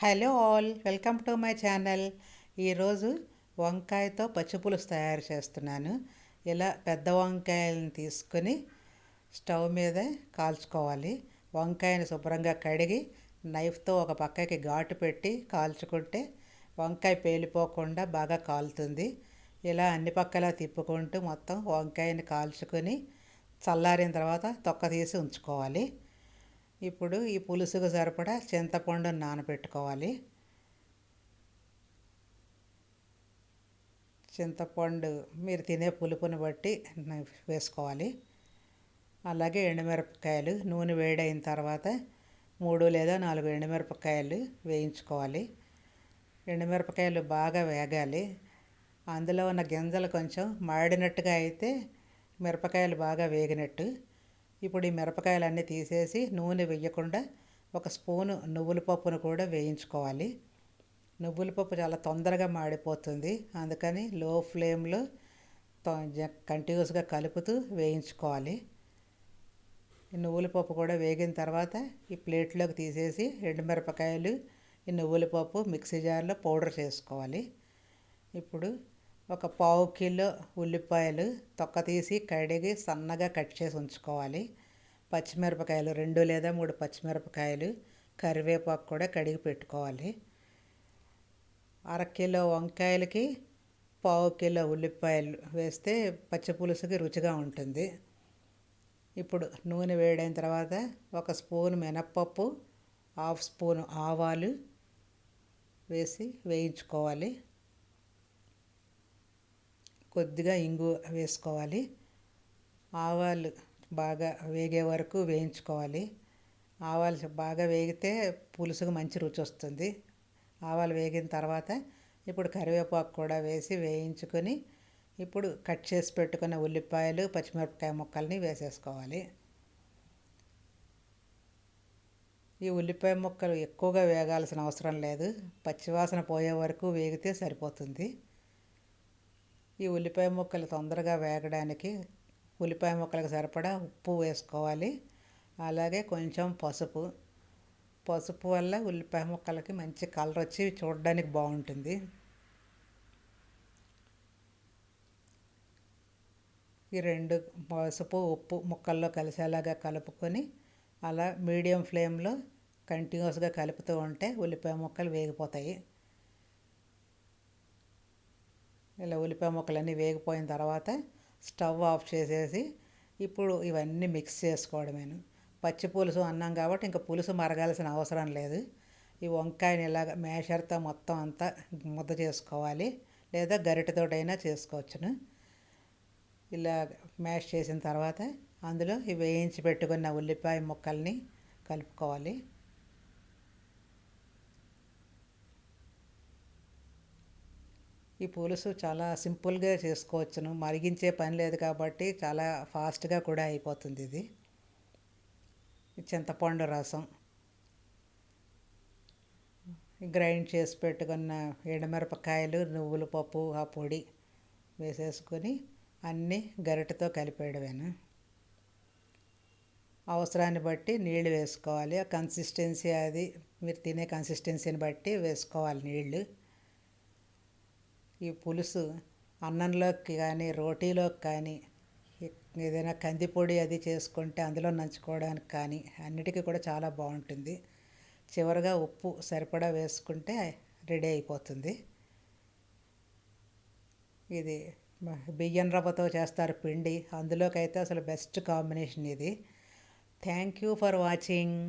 Hello all welcome to my channel. ఈరోజు వంకాయతో పచ్చిపులుసు తయారు చేస్తున్నాను. ఇలా పెద్ద వంకాయలను తీసుకొని స్టవ్ మీద కాల్చుకోవాలి. వంకాయని శుభ్రంగా కడిగి నైఫ్తో ఒక పక్కకి ఘాటు పెట్టి కాల్చుకుంటే వంకాయ పేలిపోకుండా బాగా కాలుతుంది. ఇలా అన్ని పక్కలా తిప్పుకుంటూ మొత్తం వంకాయని కాల్చుకొని చల్లారిన తర్వాత తొక్క తీసి ఉంచుకోవాలి. ఇప్పుడు ఈ పులుసుకు సరిపడా చింతపండును నానబెట్టుకోవాలి చింతపండు మీరు తినే పులుపుని బట్టి వేసుకోవాలి. అలాగే ఎండుమిరపకాయలు నూనె వేడైన తర్వాత మూడు లేదా నాలుగు ఎండుమిరపకాయలు వేయించుకోవాలి. ఎండుమిరపకాయలు బాగా వేగాలి. అందులో ఉన్న గింజలు కొంచెం మాడినట్టుగా అయితే మిరపకాయలు బాగా వేగినట్టు ఇప్పుడు ఈ మిరపకాయలన్నీ తీసేసి నూనె వేయకుండా ఒక స్పూను నువ్వుల పప్పును కూడా వేయించుకోవాలి. నువ్వుల పప్పు చాలా తొందరగా మాడిపోతుంది. అందుకని లో ఫ్లేమ్లో కంటిన్యూస్గా కలుపుతూ వేయించుకోవాలి. నువ్వుల పప్పు కూడా వేగిన తర్వాత ఈ ప్లేట్లోకి తీసేసి ఎండుమిరపకాయలు ఈ నువ్వుల పప్పు మిక్సీ జార్లో పౌడర్ చేసుకోవాలి. ఇప్పుడు ఒక పావు కిలో ఉల్లిపాయలు తొక్క తీసి కడిగి సన్నగా కట్ చేసి ఉంచుకోవాలి. పచ్చిమిరపకాయలు రెండు లేదా మూడు పచ్చిమిరపకాయలు కరివేపాకు కూడా కడిగి పెట్టుకోవాలి. అరకిలో వంకాయలకి పావు కిలో ఉల్లిపాయలు వేస్తే పచ్చి పులుసుకి రుచిగా ఉంటుంది. ఇప్పుడు నూనె వేడైన తర్వాత ఒక స్పూన్ మినప్పప్పు హాఫ్ స్పూన్ ఆవాలు వేసి వేయించుకోవాలి. కొద్దిగా ఇంగు వేసుకోవాలి. ఆవాలు బాగా వేగే వరకు వేయించుకోవాలి. ఆవాలు బాగా వేగితే పులుసుకు మంచి రుచి వస్తుంది. ఆవాలు వేగిన తర్వాత ఇప్పుడు కరివేపాకు కూడా వేసి వేయించుకొని ఇప్పుడు కట్ చేసి పెట్టుకున్న ఉల్లిపాయలు పచ్చిమిరపకాయ ముక్కల్ని వేసేసుకోవాలి. ఈ ఉల్లిపాయ ముక్కలు ఎక్కువగా వేగాల్సిన అవసరం లేదు. పచ్చివాసన పోయే వరకు వేగితే సరిపోతుంది. ఈ ఉల్లిపాయ ముక్కలు తొందరగా వేగడానికి ఉల్లిపాయ ముక్కలకు సరిపడా ఉప్పు వేసుకోవాలి. అలాగే కొంచెం పసుపు. పసుపు వల్ల ఉల్లిపాయ ముక్కలకి మంచి కలర్ వచ్చి చూడడానికి బాగుంటుంది. ఈ రెండు పసుపు ఉప్పు ముక్కల్లో కలిసేలాగా కలుపుకొని అలా మీడియం ఫ్లేమ్లో కంటిన్యూస్గా కలుపుతూ ఉంటే ఉల్లిపాయ ముక్కలు వేగిపోతాయి. ఇలా ఉల్లిపాయ ముక్కలన్నీ వేగిపోయిన తర్వాత స్టవ్ ఆఫ్ చేసేసి ఇప్పుడు ఇవన్నీ మిక్స్ చేసుకోవడమేను. పచ్చి పులుసు అన్నాం కాబట్టి ఇంకా పులుసు మరగాల్సిన అవసరం లేదు. ఈ వంకాయని ఇలాగ మేషర్తో మొత్తం అంతా ముద్ద చేసుకోవాలి లేదా గరిటెతోటైనా చేసుకోవచ్చును. ఇలా మ్యాష్ చేసిన తర్వాత అందులో ఈ వేయించి పెట్టుకున్న ఉల్లిపాయ ముక్కల్ని కలుపుకోవాలి. ఈ పులుసు చాలా సింపుల్గా చేసుకోవచ్చును. మరిగించే పని లేదు కాబట్టి చాలా ఫాస్ట్గా కూడా అయిపోతుంది ఇది. చింతపండు రసం. గ్రైండ్ చేసి పెట్టుకున్న ఎండుమిరపకాయలు నువ్వుల పప్పు ఆ పొడి వేసేసుకొని అన్నీ గరిటతో కలిపేయడమేనా? అవసరాన్ని బట్టి నీళ్ళు వేసుకోవాలి. ఆ కన్సిస్టెన్సీ అది మీరు తినే కన్సిస్టెన్సీని బట్టి వేసుకోవాలి నీళ్ళు ఈ పులుసు అన్నంలోకి కానీ రోటీలోకి కానీ ఏదైనా కందిపొడి అది చేసుకుంటే అందులో నంచుకోవడానికి కానీ అన్నిటికీ కూడా చాలా బాగుంటుంది. చివరిగా ఉప్పు సరిపడా వేసుకుంటే రెడీ అయిపోతుంది. ఇది బియ్యం రవ్వతో చేస్తారు పిండి. అందులోకి అయితే అసలు బెస్ట్ కాంబినేషన్ ఇది. Thank you for watching.